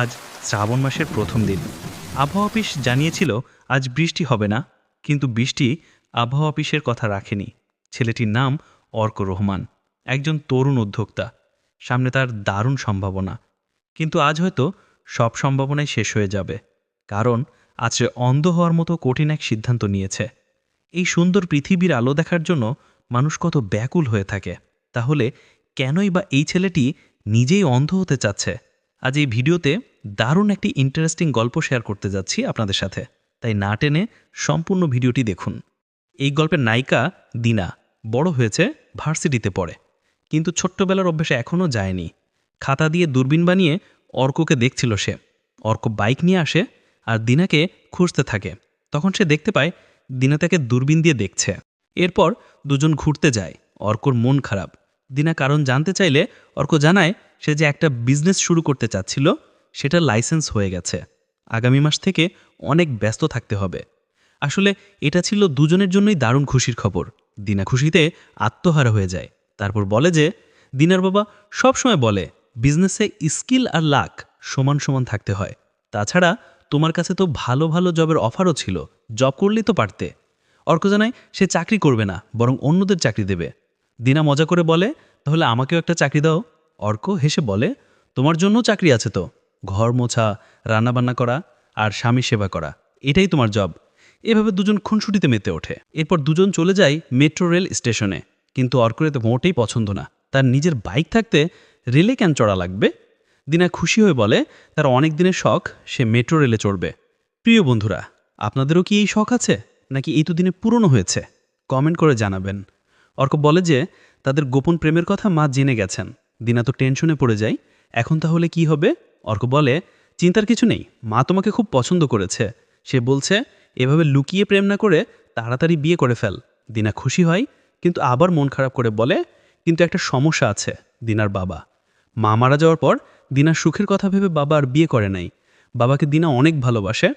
আজ শ্রাবণ মাসের প্রথম দিন। আবহাওয়া অফিস জানিয়েছিল আজ বৃষ্টি হবে না, কিন্তু বৃষ্টি আবহাওয়া অফিসের কথা রাখেনি। ছেলেটির নাম অর্ক রহমান, একজন তরুণ উদ্যোক্তা। সামনে তার দারুণ সম্ভাবনা। কিন্তু আজ হয়তো সব সম্ভাবনাই শেষ হয়ে যাবে, কারণ আজ সে অন্ধ হওয়ার মতো কঠিন এক সিদ্ধান্ত নিয়েছে। এই সুন্দর পৃথিবীর আলো দেখার জন্য মানুষ কত ব্যাকুল হয়ে থাকে, তাহলে কেনই বা এই ছেলেটি নিজেই অন্ধ হতে চাচ্ছে? আজ এই ভিডিওতে দারুণ একটি ইন্টারেস্টিং গল্প শেয়ার করতে যাচ্ছি আপনাদের সাথে। তাই না টেনে সম্পূর্ণ ভিডিওটি দেখুন। এই গল্পের নায়িকা দিনা, বড় হয়েছে, ভার্সিটিতে পড়ে। কিন্তু ছোট্টবেলার অভ্যেসে এখনও যায়নি। খাতা দিয়ে দূরবীন বানিয়ে অর্ককে দেখছিল সে। অর্ক বাইক নিয়ে আসে আর দিনাকে খুঁজতে থাকে। তখন সে দেখতে পায় দিনা তাকে দূরবীন দিয়ে দেখছে। এরপর দুজন ঘুরতে যায়। অর্কর মন খারাপ। দিনা কারণ জানতে চাইলে অর্ক জানায় সে যে একটা বিজনেস শুরু করতে চাচ্ছিল, সেটা লাইসেন্স হয়ে গেছে। আগামী মাস থেকে অনেক ব্যস্ত থাকতে হবে। আসলে এটা ছিল দুজনের জন্যই দারুণ খুশির খবর। দিনা খুশিতে আত্মহারা হয়ে যায়। তারপর বলে যে, দিনার বাবা সবসময় বলে বিজনেসে স্কিল আর লাক সমান সমান থাকতে হয়। তাছাড়া তোমার কাছে তো ভালো ভালো জবের অফারও ছিল জব করলেই তো পারতে। অর্ক জানায়, সে চাকরি করবে না, বরং অন্যদের চাকরি দেবে। দিনা মজা করে বলে, তাহলে আমাকেও একটা চাকরি দাও। অর্ক হেসে বলে, তোমার জন্য চাকরি আছে তো। ঘর মোছা, রান্নাবান্না করা আর স্বামী সেবা করা। এটাই তোমার জব। এভাবে দুজন খুনসুটিতে মেতে ওঠে। এরপর দুজন চলে যায় মেট্রো রেল স্টেশনে। কিন্তু অর্কের তো মোটেই পছন্দ না। তার নিজের বাইক থাকতে রেলে কেন চড়া লাগবে? দিনা খুশি হয়ে বলে, তার অনেক দিনের শখ, সে মেট্রো রেলে চড়বে। প্রিয় বন্ধুরা, আপনাদেরও কি এই শখ আছে? নাকি এই তো দিনে পুরনো হয়েছে? কমেন্ট করে জানাবেন। অর্ক বলে যে, তাদের গোপন প্রেমের কথা মা জেনে গেছেন। দিনা তো টেনশনে পড়ে যায় এখন তাহলে কি হবে? অর্ক বলে, চিন্তার কিছু নেই। মা তোমাকে খুব পছন্দ করেছে। সে বলছে, এভাবে লুকিয়ে প্রেম না করে তাড়াতাড়ি বিয়ে করে ফেল। দিনা খুশি হয়, কিন্তু আবার মন খারাপ করে বলে, কিন্তু একটা সমস্যা আছে দিনার বাবা। মা মারা যাওয়ার পর দিনার সুখের কথা ভেবে বাবা আর বিয়ে করে নাই। বাবাকে দিনা অনেক ভালোবাসে।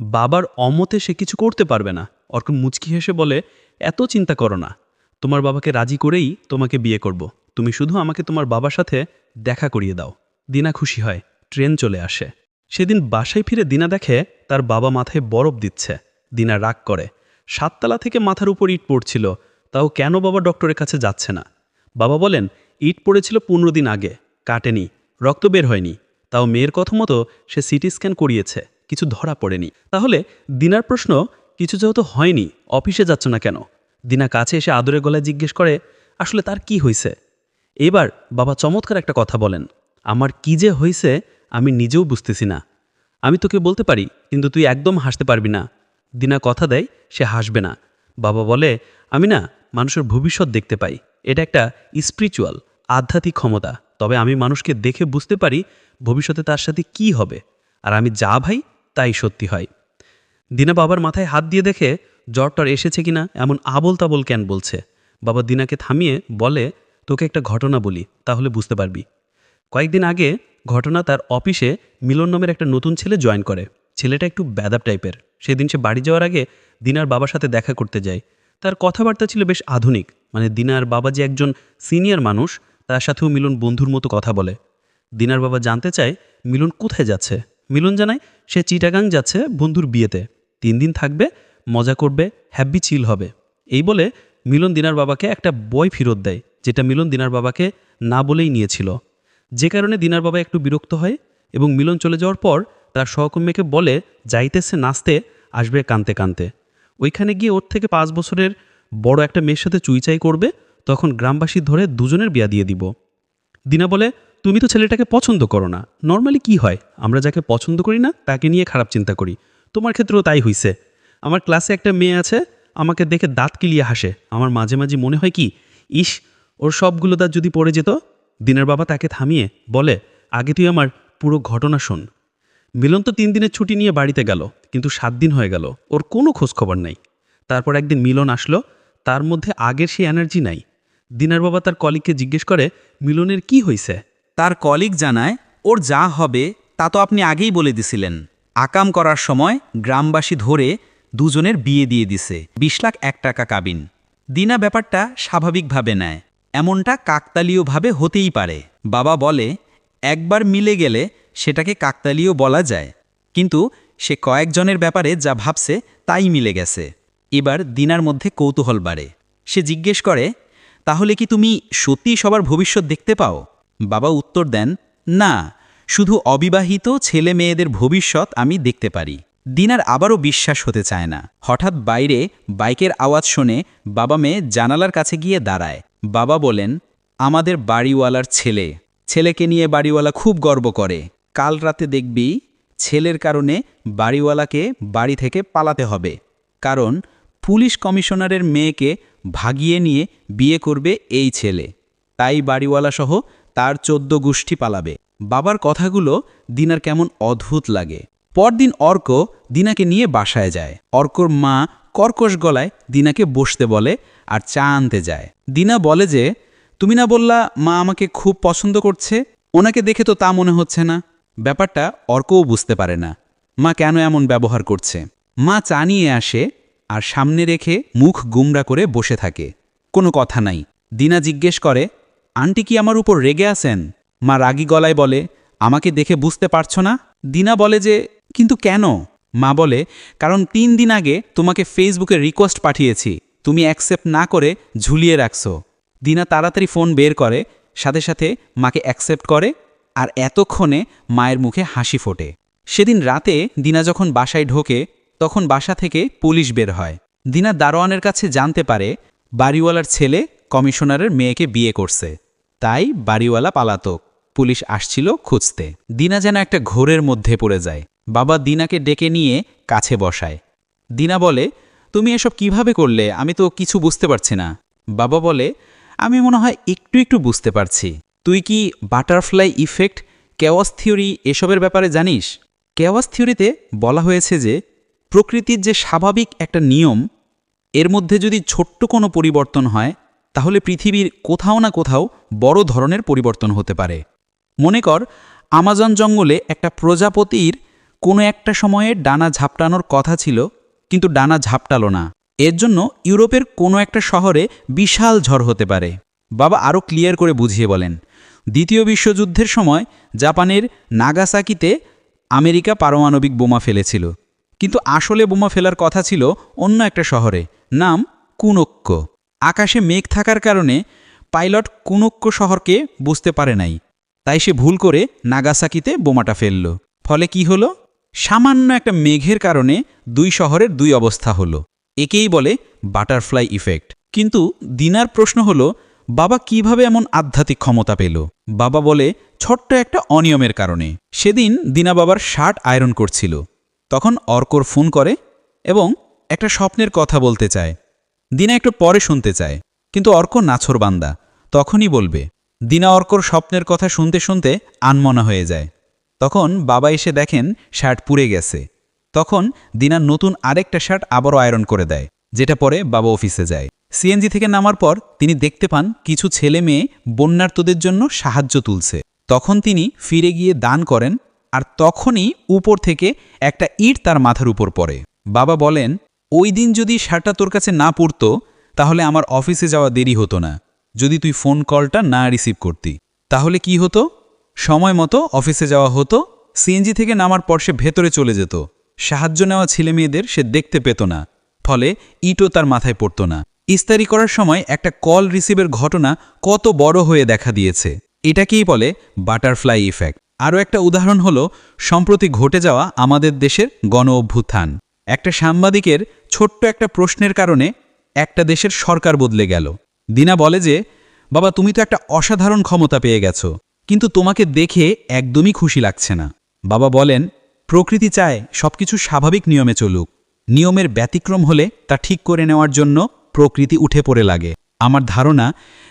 বাবার অমতে সে কিছু করতে পারবে না। অর্ক মুচকি হেসে বলে, এত চিন্তা করো না। তোমার বাবাকে রাজি করেই তোমাকে বিয়ে করব। তুমি শুধু আমাকে তোমার বাবার সাথে দেখা করিয়ে দাও। দিনা খুশি হয়, ট্রেন চলে আসে। সেদিন বাসায় ফিরে দিনা দেখে তার বাবা মাথায় বরফ দিচ্ছে। দিনা রাগ করে, সাততলা থেকে মাথার উপর ইট পড়ছিল, তাও কেন বাবা ডক্টরের কাছে যাচ্ছে না? বাবা বলেন, ইট পড়েছিল পনেরো দিন আগে, কাটেনি, রক্ত বের হয়নি, তাও মেয়ের কথা মতো সে সিটি স্ক্যান করিয়েছে, কিছু ধরা পড়েনি। তাহলে দিনার প্রশ্ন, কিছু যেহেতু হয়নি, অফিসে যাচ্ছ না কেন? দিনা কাছে এসে আদরে গলায় জিজ্ঞেস করে, আসলে তার কি হয়েছে এবার বাবা চমৎকার একটা কথা বলেন, আমার কি যে হয়েছে আমি নিজেও বুঝতেছি না। আমি তোকে বলতে পারি, কিন্তু তুই একদম হাসতে পারবি না। দিনা কথা দেয়, সে হাসবে না। বাবা বলে, আমি না মানুষের ভবিষ্যৎ দেখতে পাই। এটা একটা স্পিরিচুয়াল আধ্যাত্মিক ক্ষমতা। তবে আমি মানুষকে দেখে বুঝতে পারি ভবিষ্যতে তার সাথে কি হবে। আর আমি যা ভাই, তাই সত্যি হয়। দিনা বাবার মাথায় হাত দিয়ে দেখে জ্বরটর এসেছে কিনা এমন আবল তাবল কেন বলছে? বাবা দিনাকে থামিয়ে বলে তোকে একটা ঘটনা বলি, তাহলে বুঝতে পারবি। কয়েকদিন আগে ঘটনা তার অফিসে মিলন নামের একটা নতুন ছেলে জয়েন করে। ছেলেটা একটু ব্যাদাব টাইপের। সেদিন সে বাড়ি যাওয়ার আগে দিনার বাবার সাথে দেখা করতে যায়। তার কথাবার্তা ছিল বেশ আধুনিক মানে দিনার বাবা যে একজন সিনিয়র মানুষ, তার সাথেও মিলন বন্ধুর মতো কথা বলে। দিনার বাবা জানতে চায় মিলন কোথায় যাচ্ছে। মিলন জানায় সে চিটাগাং যাচ্ছে বন্ধুর বিয়েতে। তিন দিন থাকবে, মজা করবে হ্যাপি চিল হবে। এই বলে মিলন দিনার বাবাকে একটা বই ফেরত দেয়। যেটা মিলন দিনার বাবাকে না বলেই নিয়েছিল। যে কারণে দিনার বাবা একটু বিরক্ত হয় এবং মিলন চলে যাওয়ার পর তার সহকর্মীকে বলে, যাইতেছে, নাচতে, আসবে কানতে কানতে। ওইখানে গিয়ে ওর থেকে পাঁচ বছরের বড় একটা মেয়ের সাথে চুইচাই করবে, তখন গ্রামবাসী ধরে দুজনের বিয়া দিয়ে দিব। দিনা বলে, তুমি তো ছেলেটাকে পছন্দ করো না। নর্মালি কি হয়? আমরা যাকে পছন্দ করি না, তাকে নিয়ে খারাপ চিন্তা করি। তোমার ক্ষেত্রেও তাই হইছে। আমার ক্লাসে একটা মেয়ে আছে, আমাকে দেখে দাঁত কিলিয়ে হাসে। আমার মাঝে মাঝে মনে হয় কি, ইস ওর সবগুলো দাঁত যদি পড়ে যেত, দিনের বাবা তাকে থামিয়ে বলে, আগে তুই আমার পুরো ঘটনা শোন। মিলন তো তিন দিনের ছুটি নিয়ে বাড়িতে গেল, কিন্তু সাত দিন হয়ে গেল, ওর কোনো খোঁজ খবর নাই। তারপর একদিন মিলন আসলো, তার মধ্যে আগের সেই এনার্জি নাই। দিনার বাবা তার কলিগকে জিজ্ঞেস করে, মিলনের কি হয়েছে তার কলিগ জানায়, ওর যা হবে, তা তো আপনি আগেই বলে দিছিলেন। আকাম করার সময় গ্রামবাসী ধরে দুজনের বিয়ে দিয়ে দিছে, বিশ লাখ এক টাকা কাবিন। দিনা ব্যাপারটা স্বাভাবিকভাবে নেয়। এমনটা কাকতালীয়ভাবে হতেই পারে। বাবা বলে, একবার মিলে গেলে সেটাকে কাকতালীয় বলা যায়। কিন্তু সে কয়েকজনের ব্যাপারে যা ভাবছে তাই মিলে গেছে। এবার দিনার মধ্যে কৌতূহল বাড়ে। সে জিজ্ঞেস করে, তাহলে কি তুমি সত্যি সবার ভবিষ্যৎ দেখতে পাও? বাবা উত্তর দেন, না, শুধু অবিবাহিত ছেলে মেয়েদের ভবিষ্যৎ আমি দেখতে পারি। দিনার আবারও বিশ্বাস হতে চায় না। হঠাৎ বাইরে বাইকের আওয়াজ শুনে বাবা মেয়ে জানালার কাছে গিয়ে দাঁড়ায়। বাবা বলেন, আমাদের বাড়িওয়ালার ছেলে। ছেলেকে নিয়ে বাড়িওয়ালা খুব গর্ব করে। কাল রাতে দেখবি ছেলের কারণে বাড়িওয়ালাকে বাড়ি থেকে পালাতে হবে। কারণ পুলিশ কমিশনারের মেয়েকে ভাগিয়ে নিয়ে বিয়ে করবে এই ছেলে। তাই বাড়িওয়ালা সহ তার চোদ্দ গোষ্ঠী পালাবে। বাবার কথাগুলো দিনার কেমন অদ্ভুত লাগে। পরদিন অর্ক দিনাকে নিয়ে বাসায় যায়। অর্কর মা কর্কশ গলায় দিনাকে বসতে বলে আর চা আনতে যায়। দিনা বলে যে, তুমি না বললা মা আমাকে খুব পছন্দ করছে, ওনাকে দেখে তো তা মনে হচ্ছে না। ব্যাপারটা অর্কও বুঝতে পারে না। মা কেন এমন ব্যবহার করছে? মা চা নিয়ে আসে আর সামনে রেখে মুখ গুমরা করে বসে থাকে। কোনো কথা নাই। দিনা জিজ্ঞেস করে, আন্টি কি আমার উপর রেগে আছেন? মা রাগী গলায় বলে, আমাকে দেখে বুঝতে পারছ না? দিনা বলে যে, কিন্তু কেন? মা বলে, কারণ তিন দিন আগে তোমাকে ফেসবুকে রিকোয়েস্ট পাঠিয়েছি। তুমি অ্যাকসেপ্ট না করে ঝুলিয়ে রাখছো। দিনা তাড়াতাড়ি ফোন বের করে, সাথে সাথে মাকে অ্যাকসেপ্ট করে আর এতক্ষণে মায়ের মুখে হাসি ফোটে। সেদিন রাতে দিনা যখন বাসায় ঢোকে, তখন বাসা থেকে পুলিশ বের হয়। দিনা দারোয়ানের কাছে জানতে পারে বাড়িওয়ালার ছেলে কমিশনারের মেয়েকে বিয়ে করছে। তাই বাড়িওয়ালা পালাতক। পুলিশ আসছিল খুঁজতে। দিনা যেন একটা ঘোরের মধ্যে পড়ে যায়। বাবা দিনাকে ডেকে নিয়ে কাছে বসায়। দিনা বলে, তুমি এসব কীভাবে করলে? আমি তো কিছু বুঝতে পারছি না। বাবা বলে, আমি মনে হয় একটু একটু বুঝতে পারছি। তুই কি বাটারফ্লাই ইফেক্ট, কেওয়াস থিওরি এসবের ব্যাপারে জানিস? কেওয়াস থিওরিতে বলা হয়েছে যে, প্রকৃতির যে স্বাভাবিক একটা নিয়ম, এর মধ্যে যদি ছোট্ট কোনো পরিবর্তন হয়, তাহলে পৃথিবীর কোথাও না কোথাও বড় ধরনের পরিবর্তন হতে পারে। মনে কর, আমাজন জঙ্গলে একটা প্রজাপতির কোনো একটা সময়ে ডানা ঝাপটানোর কথা ছিল, কিন্তু ডানা ঝাপটালো না। এর জন্য ইউরোপের কোনো একটা শহরে বিশাল ঝড় হতে পারে। বাবা আরও ক্লিয়ার করে বুঝিয়ে বলেন, দ্বিতীয় বিশ্বযুদ্ধের সময় জাপানের নাগাসাকিতে আমেরিকা পারমাণবিক বোমা ফেলেছিল। কিন্তু আসলে বোমা ফেলার কথা ছিল অন্য একটা শহরে, নাম কুনক্ক। আকাশে মেঘ থাকার কারণে পাইলট কুনক্ক শহরকে বুঝতে পারে নাই। তাই সে ভুল করে নাগাসাকিতে বোমাটা ফেলল। ফলে কি হলো? সামান্য একটা মেঘের কারণে দুই শহরের দুই অবস্থা হলো। একেই বলে বাটারফ্লাই ইফেক্ট। কিন্তু দিনার প্রশ্ন হলো, বাবা কীভাবে এমন আধ্যাত্মিক ক্ষমতা পেল? বাবা বলে, ছোট্ট একটা অনিয়মের কারণে। সেদিন দিনা বাবার শার্ট আয়রন করছিল। তখন অর্কর ফোন করে এবং একটা স্বপ্নের কথা বলতে চায়। দিনা একটু পরে শুনতে চায়, কিন্তু অর্ক নাছরবান্দা তখনই বলবে, দিনা অর্কর স্বপ্নের কথা শুনতে শুনতে আনমনা হয়ে যায়। তখন বাবা এসে দেখেন শার্ট পুড়ে গেছে। তখন দিনার নতুন আরেকটা শার্ট আবারও আয়রন করে দেয়, যেটা পরে বাবা অফিসে যায়। সিএনজি থেকে নামার পর তিনি দেখতে পান কিছু ছেলে মেয়ে বন্যার্তদের জন্য সাহায্য তুলছে। তখন তিনি ফিরে গিয়ে দান করেন আর তখনই উপর থেকে একটা ইট তার মাথার উপর পড়ে। বাবা বলেন, ওই দিন যদি শার্টটা তোর কাছে না পড়তো, তাহলে আমার অফিসে যাওয়া দেরি হতো না। যদি তুই ফোন কলটা না রিসিভ করতি, তাহলে কি হতো? সময় মতো অফিসে যাওয়া হতো সিএনজি থেকে নামার পর সে ভেতরে চলে যেত। সাহায্য নেওয়া ছেলেমেয়েদের সে দেখতে পেত না, ফলে ইটও তার মাথায় পড়ত না। ইস্তারি করার সময় একটা কল রিসিভের ঘটনা কত বড় হয়ে দেখা দিয়েছে। এটাকেই বলে বাটারফ্লাই ইফেক্ট। আরও একটা উদাহরণ হলো, সম্প্রতি ঘটে যাওয়া আমাদের দেশের গণ অভ্যুত্থান। একটা সাংবাদিকের ছোট্ট একটা প্রশ্নের কারণে একটা দেশের সরকার বদলে গেল। দিনা বলে যে, বাবা, তুমি তো একটা অসাধারণ ক্ষমতা পেয়ে গেছো। কিন্তু তোমাকে দেখে একদমই খুশি লাগছে না। বাবা বলেন, প্রকৃতি চায় সবকিছু স্বাভাবিক নিয়মে চলুক। নিয়মের ব্যতিক্রম হলে তা ঠিক করে নেওয়ার জন্য প্রকৃতি উঠে পড়ে লাগে। আমার ধারণা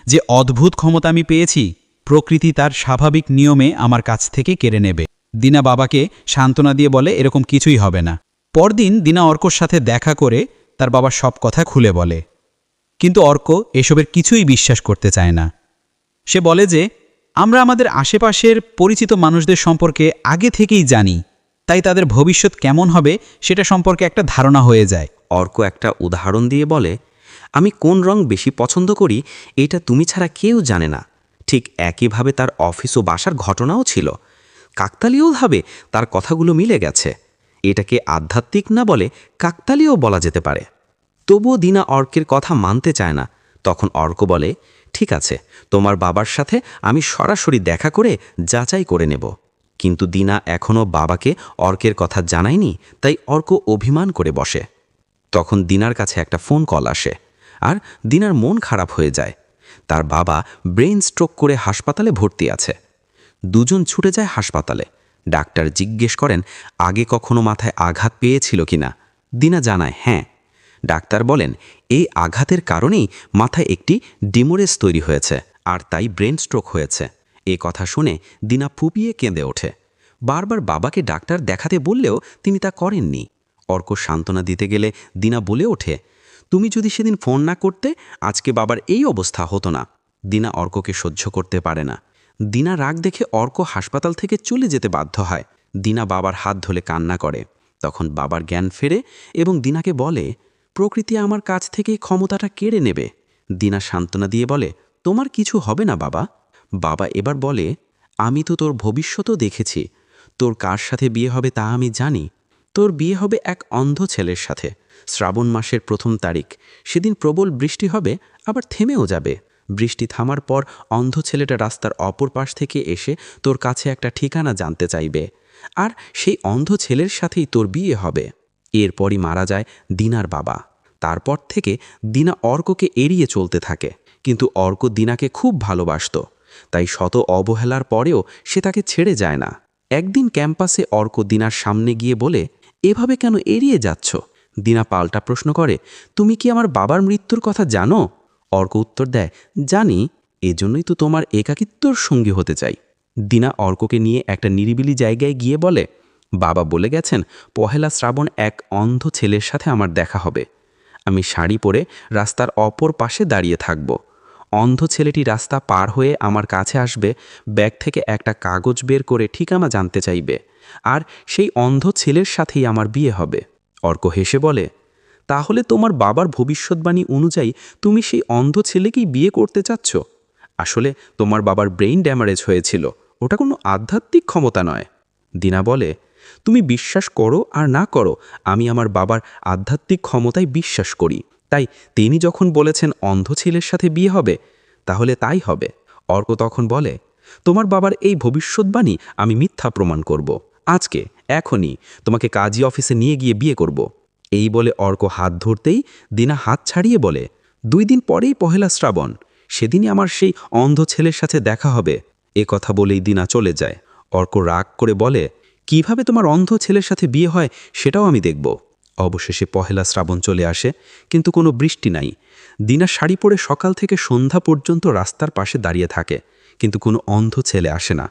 যে অদ্ভুত ক্ষমতা আমি পেয়েছি, প্রকৃতি তার স্বাভাবিক নিয়মে আমার কাছ থেকে কেড়ে নেবে। দিনা বাবাকে সান্ত্বনা দিয়ে বলে, এরকম কিছুই হবে না। পরদিন দিনা অর্কর সাথে দেখা করে তার বাবা সব কথা খুলে বলে। কিন্তু অর্ক এসবের কিছুই বিশ্বাস করতে চায় না। সে বলে যে আমরা আমাদের আশেপাশের পরিচিত মানুষদের সম্পর্কে আগে থেকেই জানি, তাই তাদের ভবিষ্যৎ কেমন হবে সেটা সম্পর্কে একটা ধারণা হয়ে যায়। অর্ক একটা উদাহরণ দিয়ে বলে, আমি কোন রং বেশি পছন্দ করি, এটা তুমি ছাড়া কেউ জানে না। ঠিক একইভাবে তার অফিস ও বাসার ঘটনাও ছিল। কাকতালীয়ভাবে তার কথাগুলো মিলে গেছে। এটাকে আধ্যাত্মিক না বলে কাকতালীয় বলা যেতে পারে। তবুও দিনা অর্কের কথা মানতে চায় না। তখন অর্ক বলে ঠিক আছে, তোমার বাবার সাথে আমি সরাসরি দেখা করে যাচাই করে নেব। কিন্তু দিনা এখনও বাবাকে অর্কের কথা জানায়নি, তাই অর্ক অভিমান করে বসে। তখন দিনার কাছে একটা ফোন কল আসে, আর দিনার মন খারাপ হয়ে যায়। তার বাবা ব্রেন স্ট্রোক করে হাসপাতালে ভর্তি আছে। দুজন ছুটে যায় হাসপাতালে। ডাক্তার জিজ্ঞেস করেন, আগে কখনো মাথায় আঘাত পেয়েছিল কিনা? দিনা জানায় হ্যাঁ। ডাক্তার বলেন এই আঘাতের কারণেই মাথায় একটি ডিমোরেস তৈরি হয়েছে আর তাই ব্রেন স্ট্রোক হয়েছে। এ কথা শুনে দিনা ফুপিয়ে কেঁদে ওঠে। বারবার বাবাকে ডাক্তার দেখাতে বললেও তিনি তা করেননি। অর্ক সান্ত্বনা দিতে গেলে দিনা বলে ওঠে, তুমি যদি সেদিন ফোন না করতে, আজকে বাবার এই অবস্থা হতো না। দিনা অর্ককে সহ্য করতে পারে না। দিনা রাগ দেখে অর্ক হাসপাতাল থেকে চলে যেতে বাধ্য হয়। দিনা বাবার হাত ধরে কান্না করে। তখন বাবার জ্ঞান ফেরে এবং দিনাকে বলে প্রকৃতি আমার কাছ থেকেই ক্ষমতাটা কেড়ে নেবে। দিনা সান্ত্বনা দিয়ে বলে, তোমার কিছু হবে না, বাবা। বাবা এবার বলে, আমি তো তোর ভবিষ্যতও দেখেছি। তোর কার সাথে বিয়ে হবে তা আমি জানি। তোর বিয়ে হবে এক অন্ধ ছেলের সাথে। শ্রাবণ মাসের প্রথম তারিখ। সেদিন প্রবল বৃষ্টি হবে, আবার থেমেও যাবে। বৃষ্টি থামার পর অন্ধ ছেলেটা রাস্তার অপর পাশ থেকে এসে তোর কাছে একটা ঠিকানা জানতে চাইবে। আর সেই অন্ধ ছেলের সাথেই তোর বিয়ে হবে। এরপরই মারা যায় দিনার বাবা। তারপর থেকে দিনা অর্ককে এড়িয়ে চলতে থাকে, কিন্তু অর্ক দিনাকে খুব ভালোবাসত। তাই শত অবহেলার পরেও সে তাকে ছেড়ে যায় না। একদিন ক্যাম্পাসে অর্ক দিনার সামনে গিয়ে বলে, এভাবে কেন এড়িয়ে যাচ্ছ? দিনা পাল্টা প্রশ্ন করে, তুমি কি আমার বাবার মৃত্যুর কথা জানো? অর্ক উত্তর দেয়, জানি, এজন্যই তো তোমার একাকিত্বর সঙ্গী হতে চাই। দিনা অর্ককে নিয়ে একটা নিরিবিলি জায়গায় গিয়ে বলে বাবা বলে গেছেন, পহেলা শ্রাবণ এক অন্ধ ছেলের সাথে আমার দেখা হবে। আমি শাড়ি পরে রাস্তার অপর পাশে দাঁড়িয়ে থাকব। অন্ধ ছেলেটি রাস্তা পার হয়ে আমার কাছে আসবে, ব্যাগ থেকে একটা কাগজ বের করে ঠিকানা জানতে চাইবে, আর সেই অন্ধ ছেলের সাথেই আমার বিয়ে হবে। অর্ক হেসে বলে, তাহলে তোমার বাবার ভবিষ্যৎবাণী অনুযায়ী তুমি সেই অন্ধ ছেলেকেই বিয়ে করতে চাচ্ছ? আসলে তোমার বাবার ব্রেইন ড্যামারেজ হয়েছিল, ওটা কোনো আধ্যাত্মিক ক্ষমতা নয়। দিনা বলে তুমি বিশ্বাস করো আর না করো, আমি আমার বাবার আধ্যাত্মিক ক্ষমতায় বিশ্বাস করি। তাই তিনি যখন বলেছেন অন্ধ ছেলের সাথে বিয়ে হবে, তাহলে তাই হবে। অর্ক তখন বলে, তোমার বাবার এই ভবিষ্যৎবাণী আমি মিথ্যা প্রমাণ করব। আজকে, এখনই তোমাকে কাজী অফিসে নিয়ে গিয়ে বিয়ে করব। এই বলে অর্ক হাত ধরতেই দিনা হাত ছাড়িয়ে বলে, দুই দিন পরেই পহেলা শ্রাবণ, সেদিনই আমার সেই অন্ধ ছেলের সাথে দেখা হবে। এ কথা বলেই দিনা চলে যায়। অর্ক রাগ করে বলে কীভাবে তোমার অন্ধ ছেলের সাথে বিয়ে হয় সেটাও আমি দেখব। অবশেষে পহেলা শ্রাবণ চলে আসে, কিন্তু কোনো বৃষ্টি নাই। দিনা শাড়ি পরে সকাল থেকে সন্ধ্যা পর্যন্ত রাস্তার পাশে দাঁড়িয়ে থাকে, কিন্তু কোনো অন্ধ ছেলে আসে না।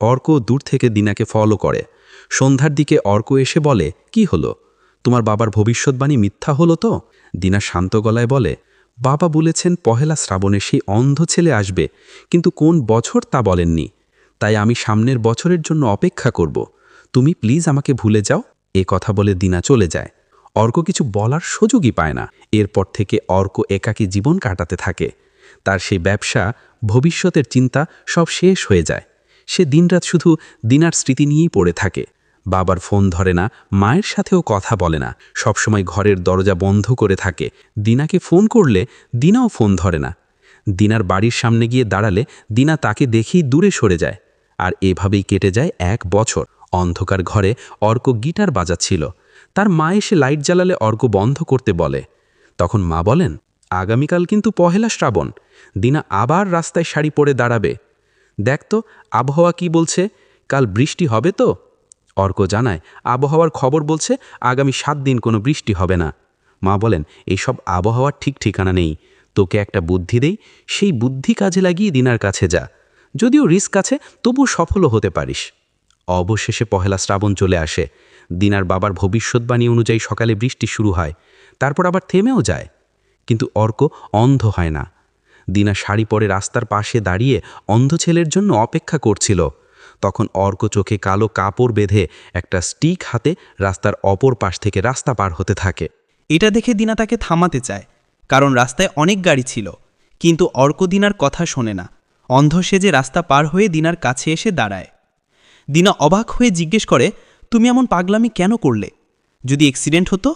অর্ক দূর থেকে দিনাকে ফলো করে। সন্ধ্যার দিকে অর্ক এসে বলে, কি হলো? তোমার বাবার ভবিষ্যৎবাণী মিথ্যা হলো তো? দিনা শান্ত গলায় বলে, বাবা বলেছেন পহেলা শ্রাবণে সেই অন্ধ ছেলে আসবে, কিন্তু কোন বছর তা বলেননি। তাই আমি সামনের বছরের জন্য অপেক্ষা করব। তুমি প্লিজ আমাকে ভুলে যাও। এ কথা বলে দিনা চলে যায়। অর্ক কিছু বলার সুযোগই পায় না। এরপর থেকে অর্ক একাকী জীবন কাটাতে থাকে। তার সেই ব্যবসা, ভবিষ্যতের চিন্তা সব শেষ হয়ে যায়। সে দিনরাত শুধু দিনার স্মৃতি নিয়েই পড়ে থাকে। বাবার ফোন ধরে না, মায়ের সাথেও কথা বলে না। সবসময় ঘরের দরজা বন্ধ করে থাকে। দিনাকে ফোন করলে দিনাও ফোন ধরে না। দিনার বাড়ির সামনে গিয়ে দাঁড়ালে দিনা তাকে দেখেই দূরে সরে যায়। আর এভাবেই কেটে যায় এক বছর। অন্ধকার ঘরে অর্ক গিটার বাজাচ্ছিল। তার মা এসে লাইট জ্বালালে অর্ক বন্ধ করতে বলে। তখন মা বলেন, আগামীকাল কিন্তু পহেলা শ্রাবণ। দিনা আবার রাস্তায় শাড়ি পরে দাঁড়াবে। দেখ তো, আবহাওয়া কি বলছে? কাল বৃষ্টি হবে তো? অর্ক জানায়, আবহাওয়ার খবর বলছে আগামী সাত দিন কোনো বৃষ্টি হবে না। মা বলেন এইসব আবহাওয়ার ঠিক ঠিকানা নেই। তোকে একটা বুদ্ধি দেই, সেই বুদ্ধি কাজে লাগিয়ে দিনার কাছে যা। যদিও রিস্ক আছে তবু সফলও হতে পারিস। অবশেষে পহেলা শ্রাবণ চলে আসে। দিনার বাবার ভবিষ্যৎবাণী অনুযায়ী সকালে বৃষ্টি শুরু হয়, তারপর আবার থেমেও যায়। কিন্তু অর্ক অন্ধ হয় না। দিনা শাড়ি পরে রাস্তার পাশে দাঁড়িয়ে অন্ধ ছেলের জন্য অপেক্ষা করছিল। তখন অর্ক চোখে কালো কাপড় বেঁধে একটা স্টিক হাতে রাস্তার অপর পাশ থেকে রাস্তা পার হতে থাকে। এটা দেখে দিনা তাকে থামাতে চায়, কারণ রাস্তায় অনেক গাড়ি ছিল। কিন্তু অর্ক দিনার কথা শোনে না। অন্ধ সেজে রাস্তা পার হয়ে দিনার কাছে এসে দাঁড়ায়। দিনা অবাক হয়ে জিজ্ঞেস করে, তুমি এমন পাগলামি কেন করলে? যদি অ্যাক্সিডেন্ট হতো?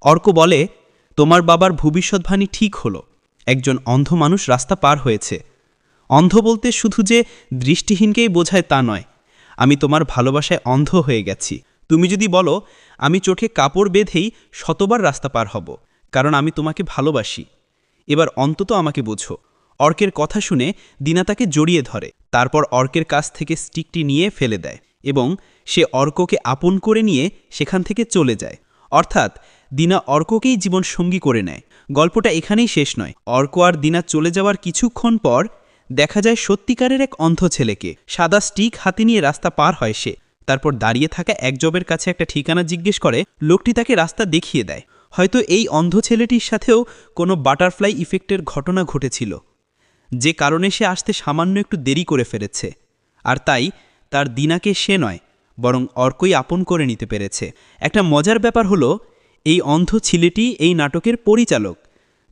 অর্ক বলে, তোমার বাবার ভবিষ্যৎবাণী ঠিক হলো। একজন অন্ধ মানুষ রাস্তা পার হয়েছে। অন্ধ বলতে শুধু যে দৃষ্টিহীনকেই বোঝায় তা নয়। আমি তোমার ভালোবাসায় অন্ধ হয়ে গেছি। তুমি যদি বলো, আমি চোখে কাপড় বেঁধেই শতবার রাস্তা পার হব, কারণ আমি তোমাকে ভালোবাসি। এবার অন্তত আমাকে বোঝো। অর্কের কথা শুনে দিনা তাকে জড়িয়ে ধরে। তারপর অর্কের কাছ থেকে স্টিকটি নিয়ে ফেলে দেয় এবং সে অর্ককে আপন করে নিয়ে সেখান থেকে চলে যায়। অর্থাৎ দিনা অর্ককেই জীবন সঙ্গী করে নেয়। গল্পটা এখানেই শেষ নয়। অর্ক আর দিনা চলে যাওয়ার কিছুক্ষণ পর দেখা যায় সত্যিকারের এক অন্ধ ছেলেকে। সাদা স্টিক হাতে নিয়ে রাস্তা পার হয় সে। তারপর দাঁড়িয়ে থাকা এক জবের কাছে একটা ঠিকানা জিজ্ঞেস করে, লোকটি তাকে রাস্তা দেখিয়ে দেয়। হয়তো এই অন্ধ ছেলেটির সাথেও কোনো বাটারফ্লাই ইফেক্টের ঘটনা ঘটেছিল। যে কারণে সে আসতে সামান্য একটু দেরি করে ফেলেছে। আর তাই তার দিনাকে সে নয়, বরং অর্কই আপন করে নিতে পেরেছে। একটা মজার ব্যাপার হলো, এই অন্ধ ছেলেটি এই নাটকের পরিচালক,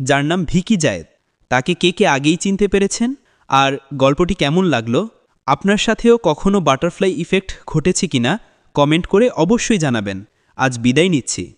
যার নাম ভিকি জায়েদ। তাকে কে কে আগেই চিনতে পেরেছেন? আর গল্পটি কেমন লাগল? আপনার সাথেও কখনো বাটারফ্লাই ইফেক্ট ঘটেছে কিনা? কমেন্ট করে অবশ্যই জানাবেন। আজ বিদায় নিচ্ছি।